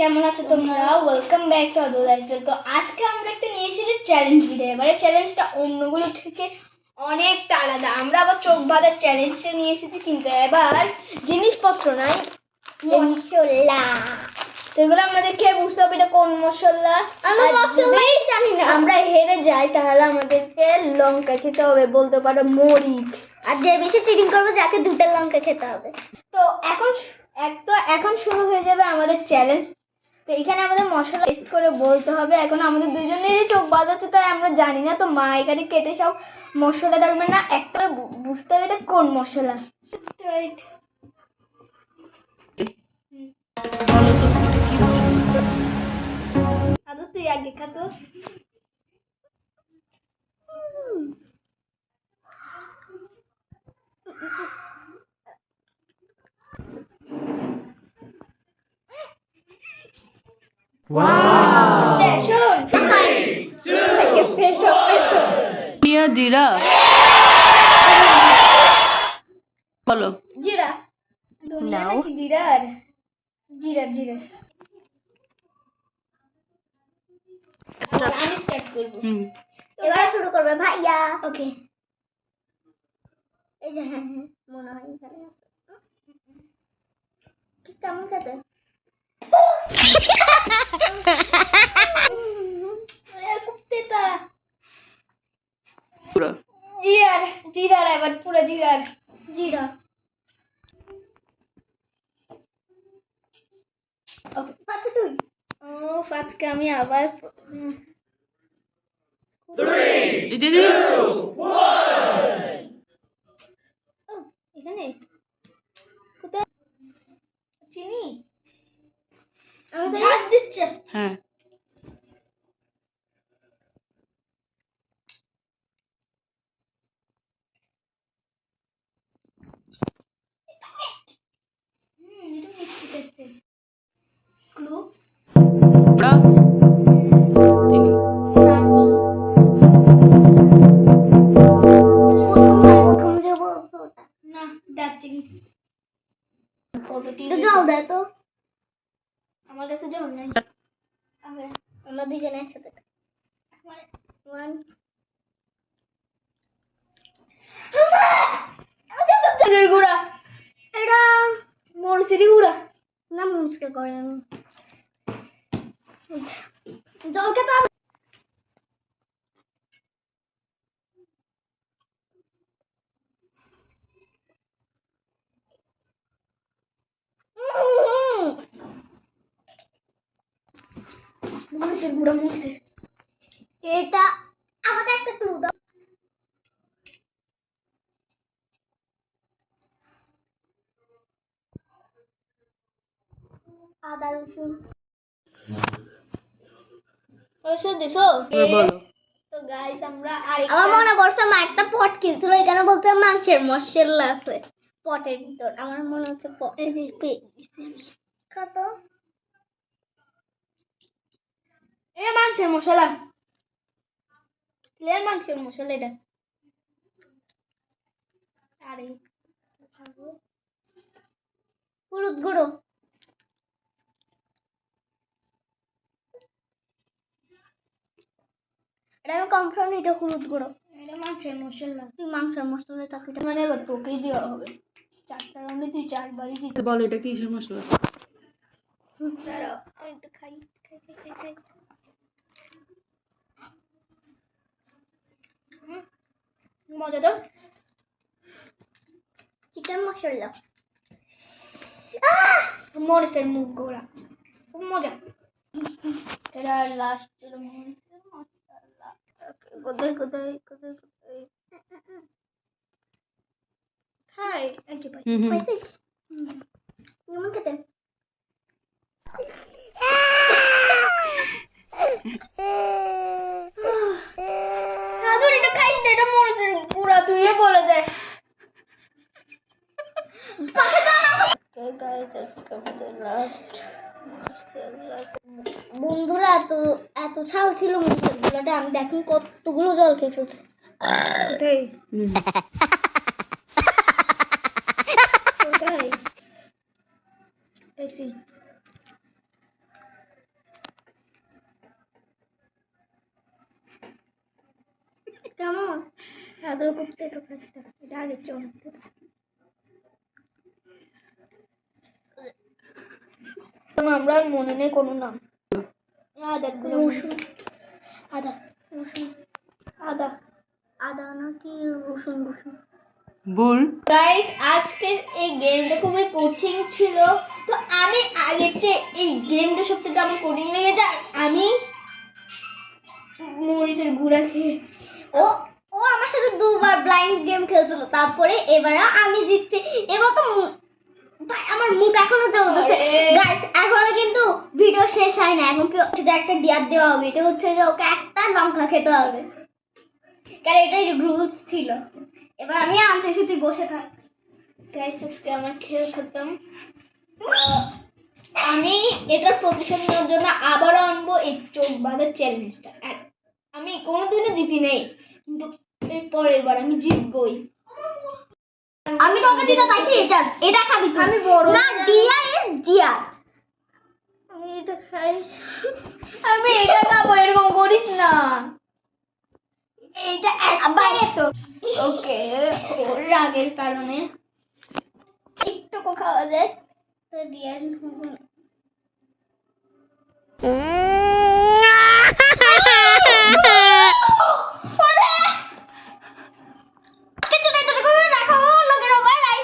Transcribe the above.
কেমন আছো তোমরা welcome back to Ador lifestyle তো আজকে আমরা একটা নিয়ে এসেছি চ্যালেঞ্জ ভিডিও এবারে চ্যালেঞ্জটা অন্যগুলো থেকে অনেকটা আলাদা। আমরা আবার চোখ বাঁধার চ্যালেঞ্জটা নিয়ে এসেছি কিন্তু এবার জিনিসপত্র নাই মশলা। তো এগুলো আমাদেরকে বুঝতে হবে এটা কোন মশলা। আমরা মশলাই জানি না। আমরা হেরে যাই তাহলে আমাদেরকে লঙ্কা খেতে হবে বলতে পারো মরিচ। আর যে বেশি চিটিং করবে যাকে দুটো লঙ্কা খেতে হবে। তো এখন এক তো এখন শুরু হয়ে যাবে আমাদের চ্যালেঞ্জ তো এখানে আমাদের মশলা টেস্ট করে বলতে হবে। এখন আমাদের দুজনেরই চোখ বাঁধাচ্ছে তাই আমরা জানি না। তো মা এখানে কেটে সব মশলা ডালবে না। একটা বুঝতে হবে এটা কোন মশলা। তুই আগে খা তো শোন ফ্রেশ ফ্রেশ নিয়া জিরা বলো জিরা নাও। জিরার জিরার জিরার আমি স্টার্ট করব হুম এবার শুরু করবে ভাইয়া ওকে এই যে হ্যাঁ হ্যাঁ মনে হয় এখানে কি কেমন খেতে খুব তেতা পুরো জিরার জিরার এবার পুরো জিরার জিরা ওকে আচ্ছা তুই ও আজকে আমি আবার উম, দিদি ও, এখানে কোথায় চিনি আমি তো ঝাঁজ আমার কাছে জল নাই আমরা দুজনে একসাথে ওয়ান এটা মরসিরি গুঁড়া। না মুসকে করে জলকে জল খেতে হবে মরসির এটা আমাকে একটা ক্লু দাও। আদা রসুন। ওষুধ দিছো? বলো। তো গাইস আমরা আমার মনে পড়ছে মা একটা পট কিনছিল এখানে বলছে মাংসের মশলা আছে। পটের ভিতর। আমার মনে হচ্ছে পট। কত? মাংসের মশলা। ক্লিয়ার মাংসের মশলা এটা। আরে হলুদ গুঁড়ো। এটা আমি কনফার্ম এটা হলুদ গুঁড়ো। এটা মাংসের মশলা। তুই মাংসের মশলা তাকে মানে এবার তোকেই দেওয়া হবে। চারটা রাউন্ডে তুই চারবারই জিতে বলো এটা কিসের মশলা? দাঁড়াও আমি একটু খাই খাই খাই খাই খাই। মজা তো চিকেন মশলা। মরিচের মুখ গোড়া খুব মজা। এটা লাস্ট মরিচের মশলা কোথায় কোথায় কোথায় কোথায়? খাই হুম পাইছিস? কেমন খেতে? এটা না এটা তুই বলে দে। Okay, guys, আজকে আমাদের বন্ধুরা এত এত ছাল ছিল মুখের গুলোটা আমি দেখুন কতগুলো জল খেয়ে ফেলছি। কোথায় হুম। কোথায় পেয়েছি কেমন আদর করতে তো কাজটা এটা আগে চলতে আমরা আর মনে নেই কোনো নাম। আদা রসুন। আদা রসুন। আদা। আদা নাকি রসুন রসুন। ভুল গাইস আজকে এই গেমটা খুবই কঠিন ছিল। তো আমি আগের চেয়ে এই গেমটা সব থেকে আমার কঠিন লেগে যায় আমি মরিচের গুঁড়া খেয়ে ও ও আমার সাথে দুবার ব্লাইন্ড গেম খেলছিল তারপরে এবারে আমি জিতছি। এবার তো আমার মুখ এখনও চলতেছে গাইস এখনও কিন্তু ভিডিও শেষ হয় না। এখন যে একটা ডিয়ার দেওয়া হবে। এটা হচ্ছে যে ওকে একটা লঙ্কা খেতে হবে। কারণ এটাই রুলস ছিল। এবার আমি আনতেছি তুই বসে থাক। গাইস আজকে আমার খেল খতম। আমি এটার প্রতিশোধ নেওয়ার জন্য আবারও আনব এই চোখ বাঁধার চ্যালেঞ্জটা আর আমি কোনোদিনও জিতি নেই। কিন্তু এর পরের বার আমি জিতবই। আমি তোকে দিতে চাইছি এটা এটা খাবি তুই। আমি বড় না ডিয়ার ইজ ডিয়ার আমি এটা খাই। আমি এটা খাব এরকম করিস না। এইটা একবারে তো। ওকে ওর রাগের কারণে। একটুকু খাওয়া যায়। তো ডিয়ার